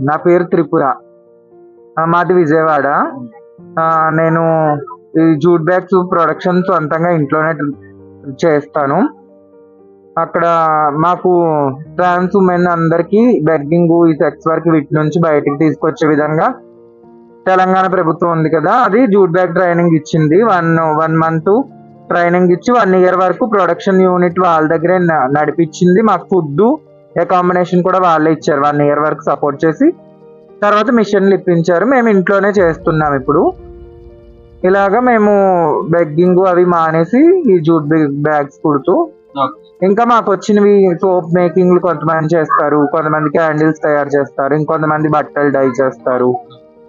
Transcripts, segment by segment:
నా పేరు త్రిపుర. మాది విజయవాడ. నేను ఈ జూట్ బ్యాగ్స్ ప్రొడక్షన్ సొంతంగా ఇంట్లోనే చేస్తాను. అక్కడ మాకు ట్రాన్స్ ఉమెన్ అందరికి బెగ్గింగ్ ఈ సెక్స్ వర్క్ వీటి నుంచి బయటికి తీసుకొచ్చే విధంగా తెలంగాణ ప్రభుత్వం ఉంది కదా అది జూట్ బ్యాగ్ ట్రైనింగ్ ఇచ్చింది. వన్ వన్ మంత్ ట్రైనింగ్ ఇచ్చి వన్ ఇయర్ వరకు ప్రొడక్షన్ యూనిట్ వాళ్ళ దగ్గరే న- నడిపించింది. మాకు ఫుడ్ అకామిడేషన్ కూడా వాళ్ళే ఇచ్చారు. వన్ ఇయర్ వరకు సపోర్ట్ చేసి తర్వాత మిషన్లు ఇప్పించారు. మేము ఇంట్లోనే చేస్తున్నాం ఇప్పుడు. ఇలాగా మేము బెగ్గింగ్ అవి మానేసి ఈ జూట్ బ్యాగ్స్ కుడుతూ. ఇంకా మాకు వచ్చినవి సోప్ మేకింగ్లు కొంతమంది చేస్తారు. కొంతమంది క్యాండిల్స్ తయారు చేస్తారు. ఇంకొంతమంది బట్టలు డై చేస్తారు.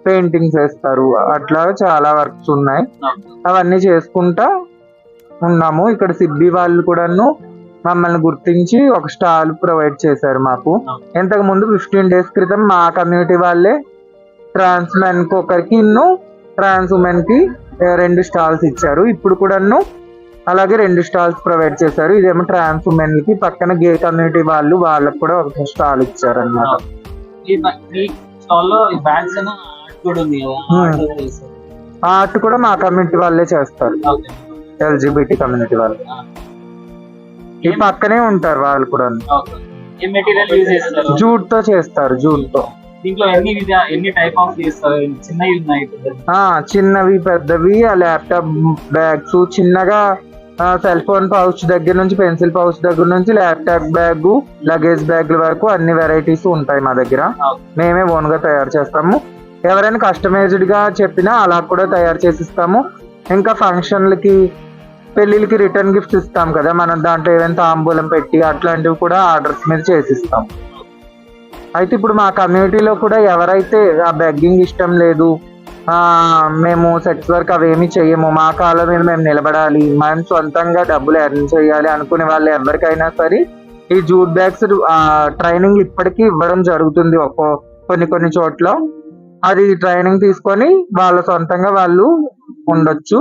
పెయింటింగ్స్ వేస్తారు. అట్లా చాలా వర్క్స్ ఉన్నాయి. అవన్నీ చేసుకుంటా ఉన్నాము. ఇక్కడ సిబ్బి వాళ్ళు కూడాను మమ్మల్ని గుర్తించి ఒక స్టాల్ ప్రొవైడ్ చేశారు మాకు. ఇంతకు ముందు ఫిఫ్టీన్ డేస్ క్రితం మా కమ్యూనిటీ వాళ్ళే ట్రాన్స్ మెన్కి ఒకరికి ఇన్ను ట్రాన్స్ ఉమెన్కి రెండు స్టాల్స్ ఇచ్చారు. ఇప్పుడు కూడాను అలాగే రెండు స్టాల్స్ ప్రొవైడ్ చేశారు. ఇదేమో ట్రాన్స్ ఉమెన్కి పక్కన గే కమ్యూనిటీ వాళ్ళు వాళ్ళకి కూడా ఒక స్టాల్ ఇచ్చారు అన్నమాట ఆర్ట్ కూడా మా కమ్యూనిటీ వాళ్ళే చేస్తారు. ఎల్జిబిటి కమ్యూనిటీ వాళ్ళు. ఈ పక్కనే ఉంటారు వాళ్ళు కూడా. Okay. ఏం మెటీరియల్ యూజ్ చేస్తారు? జూట్తో చేస్తారు జూట్తో దీంట్లో ఎన్ని విధ ఎన్ని టైప్ ఆఫ్ చేస్తారు? చిన్నవి ఉన్నాయి పెద్దవి. ఆ చిన్నవి పెద్దవి ఆ ల్యాప్టాప్ బ్యాగ్స్ చిన్నగా సెల్ ఫోన్ పౌచ్ దగ్గర నుంచి పెన్సిల్ పౌచ్ దగ్గర నుంచి ల్యాప్టాప్ బ్యాగ్ లగేజ్ బ్యాగ్ల వరకు అన్ని వెరైటీస్ ఉంటాయి మా దగ్గర. మేమే ఓన్గా తయారు చేస్తాము. ఎవరైనా కస్టమైజ్డ్గా చెప్పినా అలా కూడా తయారు చేసి ఇస్తాము ఇంకా ఫంక్షన్లకి పెళ్ళిళ్ళకి రిటర్న్ గిఫ్ట్స్ ఇస్తాం కదా మనం దాంట్లో ఏమైనా తాంబూలం పెట్టి అట్లాంటివి కూడా ఆర్డర్స్ మీద చేసిస్తాం. అయితే ఇప్పుడు మా కమ్యూనిటీలో కూడా ఎవరైతే ఆ బెగ్గింగ్ ఇష్టం లేదు మేము సెక్స్ వర్క్ అవేమి చెయ్యము మా కాళ్ళ మీద మేము నిలబడాలి మనం సొంతంగా డబ్బులు ఎర్న్ చేయాలి అనుకునే వాళ్ళు ఎవరికైనా సరే ఈ జూట్ బ్యాగ్స్ ట్రైనింగ్ ఇప్పటికీ ఇవ్వడం జరుగుతుంది ఒక్కో కొన్ని కొన్ని చోట్ల. అది ట్రైనింగ్ తీసుకొని వాళ్ళ సొంతంగా వాళ్ళు ఉండొచ్చు.